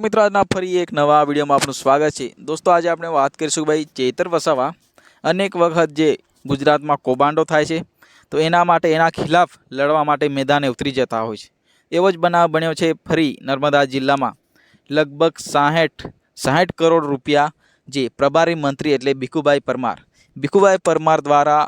મિત્રો, આજના ફરી એક નવા વિડીયોમાં આપનું સ્વાગત છે. દોસ્તો, આજે આપણે વાત કરીશું ભાઈ ચેતર વસાવા. અનેક વખત જે ગુજરાતમાં કૌભાંડો થાય છે, તો એના માટે, એના ખિલાફ લડવા માટે મેદાને ઉતરી જતા હોય છે. એવો જ બનાવ બન્યો છે ફરી નર્મદા જિલ્લામાં. લગભગ સાહીઠ સાહીઠ કરોડ રૂપિયા જે પ્રભારી મંત્રી એટલે ભીખુભાઈ પરમાર. ભીખુભાઈ પરમાર દ્વારા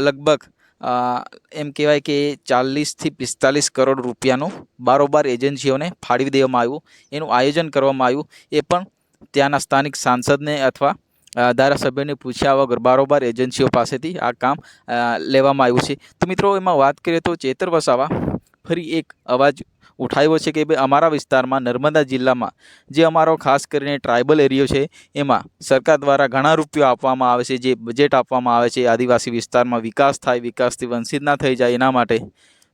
લગભગ એમ કહેવાય કે ચાલીસથી પિસ્તાલીસ કરોડ રૂપિયાનું બારોબાર એજન્સીઓને ફાળવી દેવામાં આવ્યું. એનું આયોજન કરવામાં આવ્યું. એ પણ ત્યાંના સ્થાનિક સાંસદને અથવા ધારાસભ્યને પૂછ્યા વગર બારોબાર એજન્સીઓ પાસેથી આ કામ લેવામાં આવ્યું છે. તો મિત્રો, એમાં વાત કરીએ તો ચેતર વસાવા ફરી એક અવાજ ઉઠાવ્યો છે કે ભાઈ અમારા વિસ્તારમાં નર્મદા જિલ્લામાં જે અમારો ખાસ કરીને ટ્રાઇબલ એરિયો છે, એમાં સરકાર દ્વારા ઘણા રૂપિયો આપવામાં આવે છે, જે બજેટ આપવામાં આવે છે, આદિવાસી વિસ્તારમાં વિકાસ થાય, વિકાસથી વંચિત ના થઈ જાય એના માટે.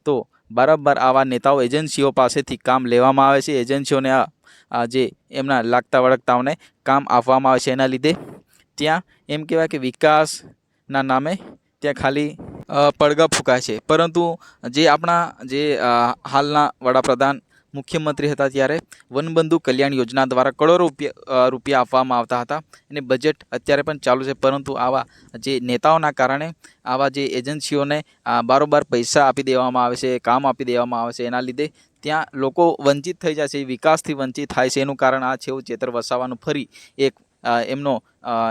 તો બરાબર આવા નેતાઓ એજન્સીઓ પાસેથી કામ લેવામાં આવે છે, એજન્સીઓને આ જે એમના લાગતા વળગતાઓને કામ આપવામાં આવે છે એના લીધે. ત્યાં એમ કહેવાય કે વિકાસના નામે ત્યાં ખાલી પડઘા ફૂંકાય છે. પરંતુ જે આપણા જે હાલના વડાપ્રધાન મુખ્યમંત્રી હતા ત્યારે વનબંધુ કલ્યાણ યોજના દ્વારા કરોડો રૂપિયા રૂપિયા આપવામાં આવતા હતા. અને બજેટ અત્યારે પણ ચાલુ છે. પરંતુ આવા જે નેતાઓના કારણે આવા જે એજન્સીઓને બારોબાર પૈસા આપી દેવામાં આવે છે, કામ આપી દેવામાં આવે છે. એના લીધે ત્યાં લોકો વંચિત થઈ જાય છે. વિકાસથી વંચિત થાય છે. એનું કારણ આ છે. એવું ચેતર વસાવાનું ફરી એક એમનો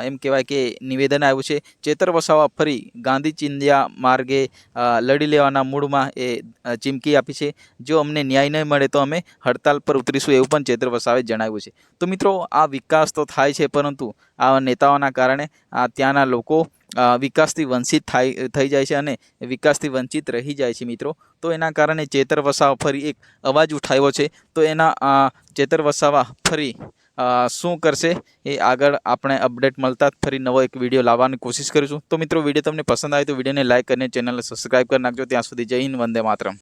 એમ કહેવાય કે નિવેદન આવ્યું છે. ચેતર વસાવા ફરી ગાંધી ચિંધ્યા માર્ગે લડી લેવાના મૂડમાં એ ચીમકી આપી છે. જો અમને ન્યાય નહીં મળે તો અમે હડતાલ પર ઉતરીશું એવું પણ ચેતર વસાવે જણાવ્યું છે. તો મિત્રો, આ વિકાસ તો થાય છે પરંતુ આ નેતાઓના કારણે આ ત્યાંના લોકો વિકાસથી વંચિત થાય, થઈ જાય છે અને વિકાસથી વંચિત રહી જાય છે મિત્રો. તો એના કારણે ચેતર વસાવા ફરી એક અવાજ ઉઠાવ્યો છે. તો એના ચેતર વસાવા ફરી શું કરશે એ આગળ આપણે અપડેટ મળતા જ ફરી નવો એક વીડિયો લાવવાની કોશિશ કરીશું. તો મિત્રો, વીડિયો તમને પસંદ આવે તો વિડીયોને લાઇક અને ચેનલને સબસ્ક્રાઈબ કરી નાખજો. ત્યાં સુધી હિન્દ, વંદે માતરમ.